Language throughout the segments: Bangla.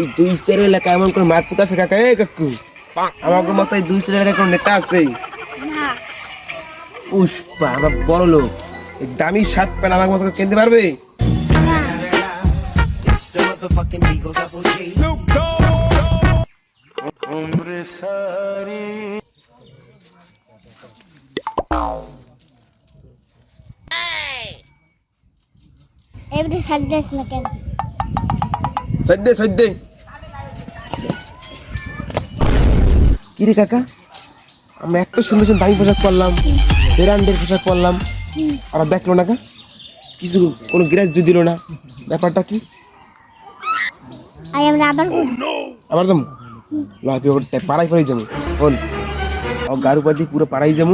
এই দুই সের এলাকা এমন করে মারপুত আছে কাকা? এ কাকু আমাকে মতো এই দুই সের এলাকায় কোনো নেতা আছে। পুষ্পা আমার বড় লোক। এই দামি শার্ট প্যান্ট আমার মতো কিনতে পারবে? সাকদাস না কেন সদ্যে সদ্যে কি রে কাকা? আমরা এত সুন্দর সুন্দর দামি পোশাক পরলাম ব্র্যান্ডের পোশাক পরলাম আর দেখল না কা? কিছু কোনো গ্রাহ্য দিল না ব্যাপারটা কি? আই আমরা আবার আবার যাব? লাইফে পাড়াই পাড়াই যাব। বল ও গারু পাড়ি পুরো পাড়াই যাব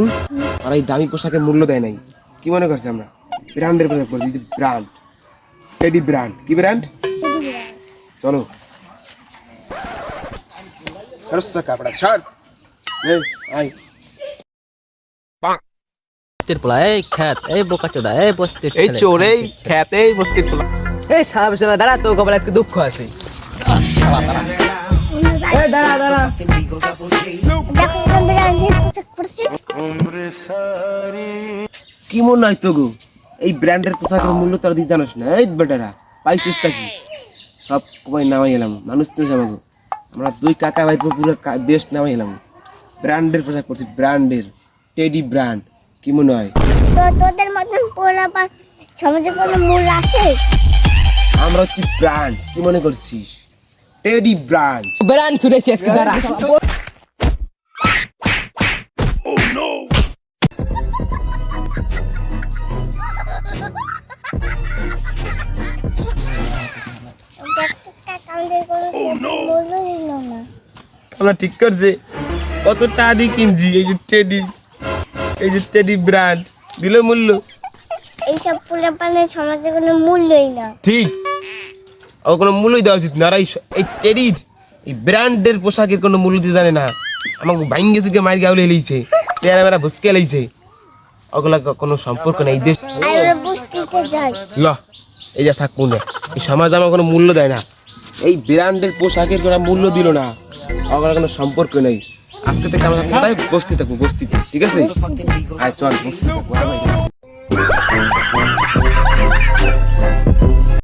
আর এই দামি পোশাকের মূল্য দেয় নাই। কি মনে করছে আমরা? ব্র্যান্ডের পোশাক পরছি ব্র্যান্ড টেডি ব্র্যান্ড। কি ব্র্যান্ড? চলো। কাপড়া শার্ট এই বস্তির পোলা এই খ্যাত এই বোকা চোদা এই বস্তির এই চোর এই খেতে এই বস্তির পোলা। এই সারা বছর দাঁড়া তো কপালে আজকে দুঃখ আছে। দাঁড়া দাঁড়া। দেখো এখান থেকে আমি পোশাক পরছি কি মনে হয় তো গো এই ব্র্যান্ডের পোশাকের মূল্য তারা দিতে জানোস না? এই বেটারা পাইছিসটা কি? সব কমাই নামাই এলাম। মানুষ তো আমাকে আমরা দুই কাকা ভাই পুরো কা- দেশ নামাই এলাম। ব্র্যান্ডের পোশাক পরছি ব্র্যান্ডের। Teddy brand. কি মনে হয়? তো তোদের মতন সমাজে কোনো মূল আছে? আমরা হচ্ছি ব্র্যান্ড। কি মনে করছিস? Teddy brand. বেরান ছুড়েছি আজকে দাঁড়া। আমরা ঠিক করছে। কত টাকা দিয়ে কিনছি এই যে টেডি এই যে টেডি ব্র্যান্ড দিল মূল্য? এইসব পোলা পানের সমাজে কোনো মূল্যই না। ঠিক। ও কোনো মূল্যই দেওয়া উচিত না। আর এই টেডির এই ব্র্যান্ডের পোশাকের কোনো মূল্য দিয়ে জানে না। আমাকে ভাঙ্গে চুকে মারি গাউলে এলাইছে চেহারা মেরা ভুসকে এলাইছে ওগুলা কোনো সম্পর্ক নেই দেশ বুঝতে যাই। ল। এই যা থাক না এই সমাজ আমার কোনো মূল্য দেয় না। এই ব্র্যান্ডের পোশাকের কোনো মূল্য দিল না। আমার কোনো সম্পর্ক নেই। আজকে থেকে আমরা কোথায় বসতে থাকব? বস্তিতে ঠিক আছে? আয়, চল, বসতে থাকব।